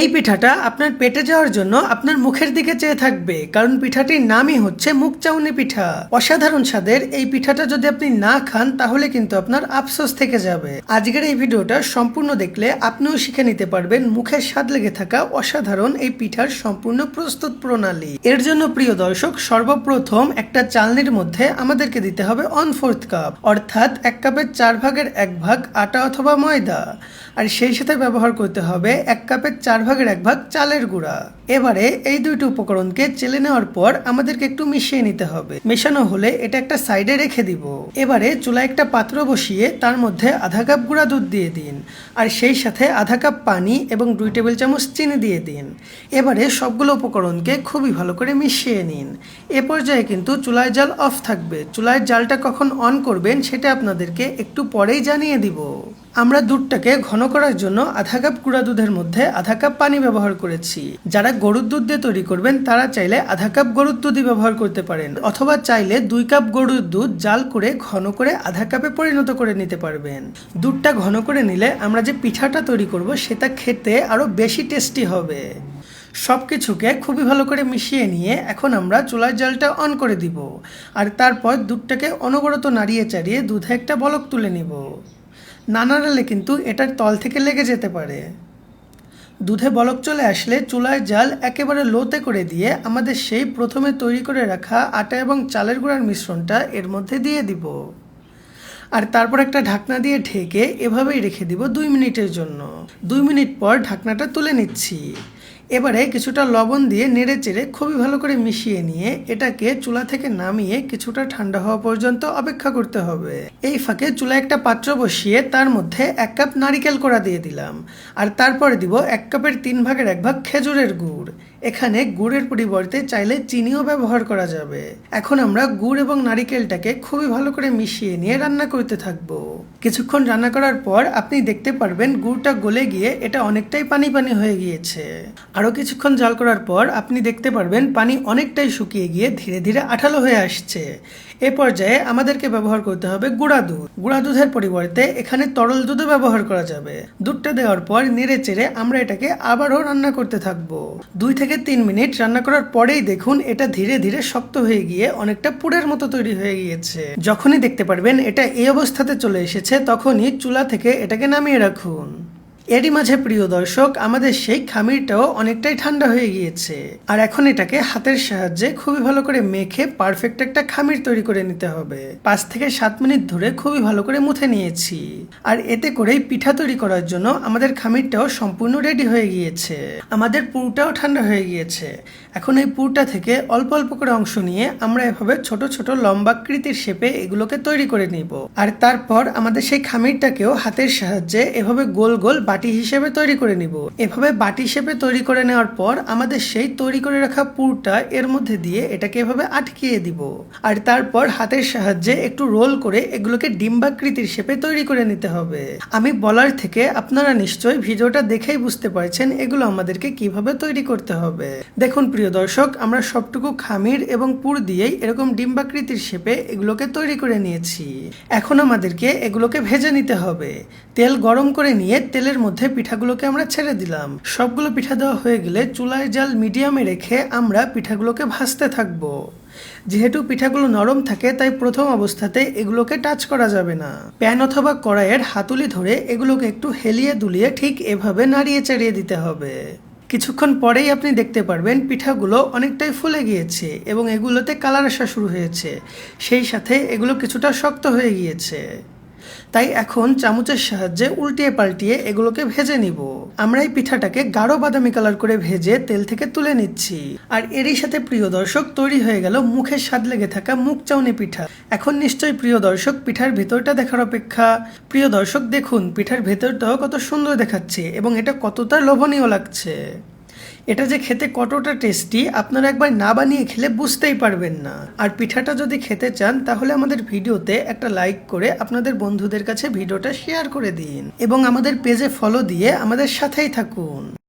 এই পিঠাটা আপনার পেটে যাওয়ার জন্য আপনার মুখের দিকে চেয়ে থাকবে, কারণ পিঠাটির নামই হচ্ছে মুখ চাউনি পিঠা। অসাধারণ স্বাদের এই পিঠাটা যদি আপনি না খান, তাহলে কিন্তু আপনার আফসোস থেকে যাবে। আজকের এই ভিডিওটা সম্পূর্ণ দেখলে আপনিও শিখে নিতে পারবেন মুখের স্বাদ লেগে থাকা অসাধারণ এই পিঠার সম্পূর্ণ প্রস্তুত প্রণালী। এর জন্য প্রিয় দর্শক, সর্বপ্রথম একটা চালনির মধ্যে আমাদেরকে দিতে হবে অন ফোর্থ কাপ, অর্থাৎ এক কাপের চার ভাগের এক ভাগ আটা অথবা ময়দা। আর সেই সাথে ব্যবহার করতে হবে এক কাপের চার ভাগের এক ভাগ চালের গুঁড়া। এবারে এই দুইটি উপকরণকে চেলে নেওয়ার পর আমাদেরকে একটু মিশিয়ে নিতে হবে। মেশানো হলে এটা একটা সাইডে রেখে দিব। এবারে চুলায় একটা পাত্র বসিয়ে তার মধ্যে আধা কাপ গুঁড়া দুধ দিয়ে দিন। আর সেই সাথে আধা কাপ পানি এবং দুই টেবিল চামচ চিনি দিয়ে দিন। এবারে সবগুলো উপকরণকে খুবই ভালো করে মিশিয়ে নিন। এ পর্যায়ে কিন্তু চুলায় জাল অফ থাকবে। চুলায় জালটা কখন অন করবেন সেটা আপনাদেরকে একটু পরেই জানিয়ে দিব। আমরা দুধটাকে ঘন করার জন্য আধা কাপ গুঁড়া দুধের মধ্যে আধা কাপ পানি ব্যবহার করেছি। যারা গরুর দুধ দিয়ে তৈরি করবেন, তারা চাইলে আধা কাপ গরুর দুধই ব্যবহার করতে পারেন। অথবা চাইলে দুই কাপ গরুর দুধ জাল করে ঘন করে আধা কাপে পরিণত করে নিতে পারবেন। দুধটা ঘন করে নিলে আমরা যে পিঠাটা তৈরি করব, সেটা খেতে আরও বেশি টেস্টি হবে। সব কিছুকে খুবই ভালো করে মিশিয়ে নিয়ে এখন আমরা চুলার জালটা অন করে দিব। আর তারপর দুধটাকে অনবরত নাড়িয়ে চাড়িয়ে দুধে একটা বলক তুলে নিব। না নাড়ালে কিন্তু এটার তল থেকে লেগে যেতে পারে। দুধে বলক চলে আসলে চুলায় জাল একেবারে লোতে করে দিয়ে আমাদের সেই প্রথমে তৈরি করে রাখা আটা এবং চালের গুঁড়ার মিশ্রণটা এর মধ্যে দিয়ে দিব। আর তারপর একটা ঢাকনা দিয়ে ঢেকে এভাবেই রেখে দিব দুই মিনিটের জন্য। দুই মিনিট পর ঢাকনাটা তুলে নিচ্ছি। এবারে কিছুটা লবণ দিয়ে নেড়ে চেড়ে খুবই ভালো করে মিশিয়ে নিয়ে এটাকে চুলা থেকে নামিয়ে কিছুটা ঠান্ডা হওয়া পর্যন্ত অপেক্ষা করতে হবে। এই ফাঁকে চুলা একটা পাত্র বসিয়ে তার মধ্যে এক কাপ নারিকেল কোড়া দিয়ে দিলাম। আর তারপরে দিব এক কাপের তিন ভাগের এক ভাগ খেজুরের গুড়। এখানে গুড়ের পরিবর্তে চাইলে চিনিও ব্যবহার করা যাবে। এখন আমরা গুড় এবং নারিকেলটাকে খুবই ভালো করে মিশিয়ে নিয়ে রান্না করতে থাকব। কিছুক্ষণ রান্না করার পর আপনি দেখতে পারবেন গুড়টা গলে গিয়ে এটা অনেকটাই পানি পানি হয়ে গিয়েছে। আরও কিছুক্ষণ জাল করার পর আপনি দেখতে পারবেন পানি অনেকটাই শুকিয়ে গিয়ে ধীরে ধীরে আঠালো হয়ে আসছে। এ পর্যায়ে আমাদেরকে ব্যবহার করতে হবে গুঁড়া দুধ। গুঁড়া দুধের পরিবর্তে এখানে তরল দুধও ব্যবহার করা যাবে। দুধটা দেওয়ার পর নেড়ে চেড়ে আমরা এটাকে আবারও রান্না করতে থাকব। দুই থেকে তিন মিনিট রান্না করার পরেই দেখুন এটা ধীরে ধীরে শক্ত হয়ে গিয়ে অনেকটা পুরের মতো তৈরি হয়ে গিয়েছে। যখনই দেখতে পারবেন এটা এই অবস্থাতে চলে এসেছে, তখনই চুলা থেকে এটাকে নামিয়ে রাখুন। এরই মাঝে প্রিয় দর্শক, আমাদের সেই খামিরটাও অনেকটাই ঠান্ডা হয়ে গিয়েছে। আর এখন এটাকে হাতের সাহায্যে খুবই ভালো করে মেখে পারফেক্ট একটা খামির তৈরি করে নিতে হবে। পাঁচ থেকে সাত মিনিট ধরে খুবই ভালো করে মুথে নিয়েছি। আর এতে করেই পিঠা তৈরি করার জন্য আমাদের খামিরটাও সম্পূর্ণ রেডি হয়ে গিয়েছে। আমাদের পুরটাও ঠান্ডা হয়ে গিয়েছে। এখন এই পুরটা থেকে অল্প অল্প করে অংশ নিয়ে আমরা এভাবে ছোট ছোট লম্বাকৃতির শেপে এগুলোকে তৈরি করে নিব। আর তারপর আমাদের সেই খামিরটাকেও হাতের সাহায্যে এভাবে গোল গোল বাটি হিসেবে তৈরি করে নিব। এভাবে বাটি হিসেবে তৈরি করে নেওয়ার পর আমাদের সেই তৈরি করে রাখা পুরটা এর মধ্যে দিয়ে এটাকে এভাবে আটকিয়ে দিব। আর তারপর হাতের সাহায্যে একটু রোল করে এগুলোকে ডিম্বাকৃতির শেপে তৈরি করে নিতে হবে। আমি বলার থেকে আপনারা নিশ্চয়ই ভিডিওটা দেখেই বুঝতে পারছেন এগুলো আমাদেরকে কীভাবে তৈরি করতে হবে। দেখুন প্রিয় দর্শক, আমরা সবটুকু খামির এবং পুর দিয়েই এরকম ডিম্বাকৃতির শেপে এগুলোকে তৈরি করে নিয়েছি। এখন আমাদেরকে এগুলোকে ভেজে নিতে হবে। তেল গরম করে নিয়ে তেলের মধ্যে পিঠাগুলোকে আমরা ছেড়ে দিলাম। সবগুলো পিঠা দেওয়া হয়ে গেলে চুলায় জাল মিডিয়ামে রেখে আমরা পিঠাগুলোকে ভাজতে থাকব। যেহেতু পিঠাগুলো নরম থাকে, তাই প্রথম অবস্থাতে এগুলোকে টাচ করা যাবে না। প্যান অথবা কড়াইয়ের হাতুলি ধরে এগুলোকে একটু হেলিয়ে দুলিয়ে ঠিক এভাবে নাড়িয়ে চাড়িয়ে দিতে হবে। কিছুক্ষণ পরেই আপনি দেখতে পারবেন পিঠাগুলো অনেকটাই ফুলে গিয়েছে এবং এগুলোতে কালার আসা শুরু হয়েছে। সেই সাথে এগুলো কিছুটা শক্ত হয়ে গিয়েছে। তাই এখন চামচের সাহায্যে উল্টিয়ে পাল্টিয়ে এগুলোকে ভেজে নিব। আমরা এই পিঠাটাকে গাঢ় বাদামি কালার করে ভেজে তেল থেকে তুলে নিচ্ছি। আর এরই সাথে প্রিয় দর্শক, তৈরি হয়ে গেল মুখের স্বাদ লেগে থাকা মুখ চাউনি পিঠা। এখন নিশ্চয়ই প্রিয় দর্শক, পিঠার ভেতরটা দেখার অপেক্ষা। প্রিয় দর্শক, দেখুন, পিঠার ভেতরটাও কত সুন্দর দেখাচ্ছে এবং এটা কতটা লোভনীয় লাগছে। এটা যে খেতে কতটা টেস্টি আপনারা একবার না বানিয়ে খেলে বুঝতেই পারবেন না। আর পিঠাটা যদি খেতে চান, তাহলে আমাদের ভিডিওতে একটা লাইক করে আপনাদের বন্ধুদের কাছে ভিডিওটা শেয়ার করে দিন। এবং আমাদের পেজে ফলো দিয়ে আমাদের সাথেই থাকুন।